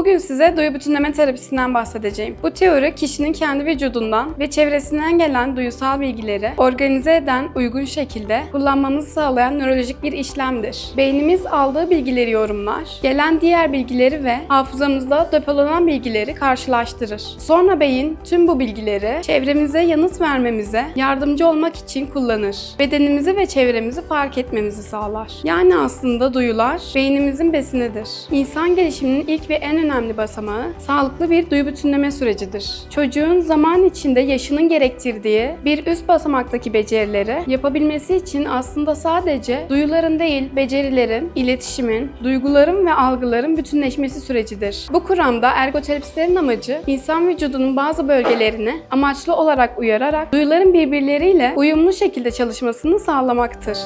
Bugün size duyu bütünleme terapisinden bahsedeceğim. Bu teori kişinin kendi vücudundan ve çevresinden gelen duyusal bilgileri organize eden uygun şekilde kullanmamızı sağlayan nörolojik bir işlemdir. Beynimiz aldığı bilgileri yorumlar, gelen diğer bilgileri ve hafızamızda depolanan bilgileri karşılaştırır. Sonra beyin tüm bu bilgileri çevremize yanıt vermemize yardımcı olmak için kullanır. Bedenimizi ve çevremizi fark etmemizi sağlar. Yani aslında duyular beynimizin besinidir. İnsan gelişiminin ilk ve en önemli basamağı sağlıklı bir duyu bütünleme sürecidir. Çocuğun zaman içinde yaşının gerektirdiği bir üst basamaktaki becerileri yapabilmesi için aslında sadece duyuların değil, becerilerin, iletişimin, duyguların ve algıların bütünleşmesi sürecidir. Bu kuramda ergoterapistlerin amacı insan vücudunun bazı bölgelerini amaçlı olarak uyararak duyuların birbirleriyle uyumlu şekilde çalışmasını sağlamaktır.